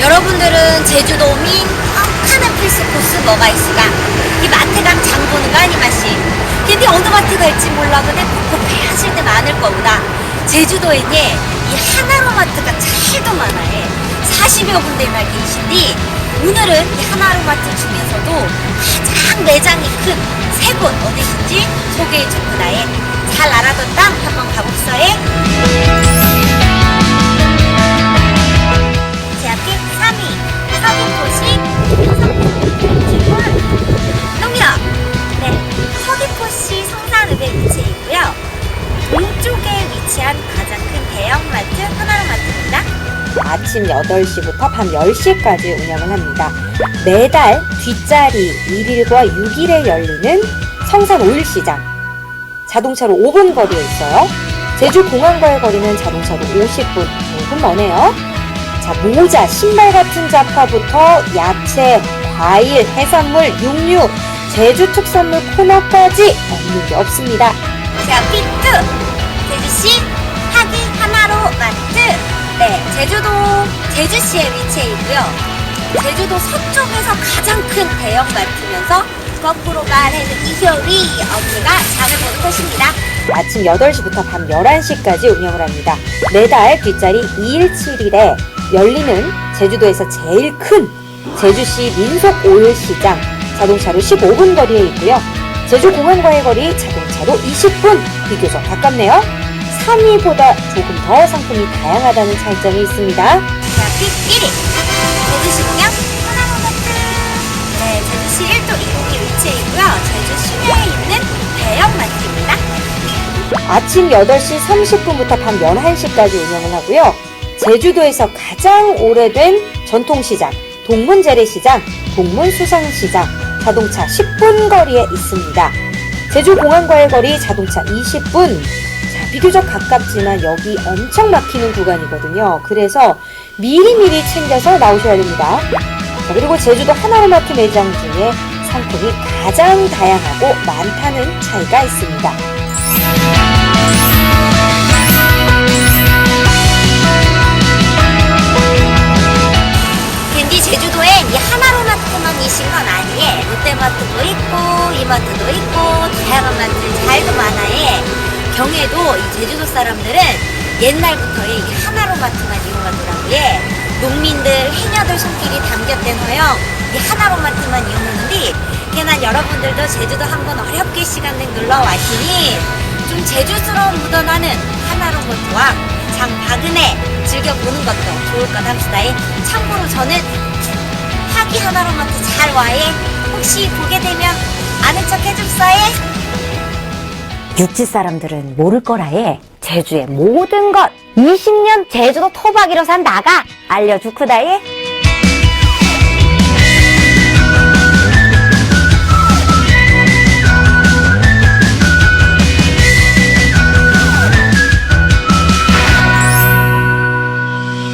여러분들은 제주도민 하는 필수 코스 뭐가 있을까? 이 마트 감장 보는 거 아니 마시. 근데 어느 마트 갈지 몰라 근데 곱곱해 하실 때 많을 거보다 제주도에는 이 하나로 마트가 잘도 많아요. 40여 군데나 계신데 오늘은 이 하나로 마트 중에서도 가장 매장이 큰 세 곳 어디신지 소개해 줄 거다에 잘 알아둔 땅 한번 가봅서에. 아침 8시부터 밤 10시까지 운영을 합니다. 매달 뒷자리 1일과 6일에 열리는 성산 오일 시장. 자동차로 5분 거리에 있어요. 제주 공항과의 거리는 자동차로 50분, 5분 머네요. 자, 모자, 신발 같은 잡화부터 야채, 과일, 해산물, 육류, 제주 특산물 코너까지 없는 게 없습니다. 자 피트 제주시 하기 제주도 제주시에 위치해 있고요 제주도 서쪽에서 가장 큰 대형 마트면서 거꾸로 말해서 이효리 언니가 장을 보는 곳입니다 아침 8시부터 밤 11시까지 운영을 합니다. 매달 뒷자리 2일 7일에 열리는 제주도에서 제일 큰 제주시 민속 오일시장 자동차로 15분 거리에 있고요. 제주공항과의 거리 자동차로 20분 비교적 가깝네요. 3위보다 조금 더 상품이 다양하다는 차이점이 있습니다. 자, 픽 1위. 제주시군요. 하나로마트. 네, 제주시 1도 2동에 위치해 있고요. 제주 시내에 있는 대형마트입니다. 아침 8시 30분부터 밤 11시까지 운영을 하고요. 제주도에서 가장 오래된 전통시장, 동문재래시장, 동문수산시장, 자동차 10분 거리에 있습니다. 제주공항과의 거리 자동차 20분. 자, 비교적 가깝지만 여기 엄청 막히는 구간이거든요. 그래서 미리미리 챙겨서 나오셔야 됩니다. 자, 그리고 제주도 하나로마트 매장 중에 상품이 가장 다양하고 많다는 차이가 있습니다. 캔디 제주도엔 이 하나로마트만 이신 건 아니에 롯데마트도 있고 이마트도 있고 경에도 이 제주도 사람들은 옛날부터 이 하나로마트만 이용하더라고요. 농민들 해녀들 손길이 담겼던 허영 이 하나로마트만 이용하는데 걔난 여러분들도 제주도 한번 어렵게 시간 내 놀러 와시니 좀 제주스러운 묻어나는 하나로마트와 장바근에 즐겨보는 것도 좋을 것 합시다. 참고로 저는 하기 하나로마트 잘 와해. 혹시 보게 되면 아는 척 해줍사에. 육지 사람들은 모를 거라에 제주의 모든 것 20년 제주도 토박이로 산 나가 알려주쿠다에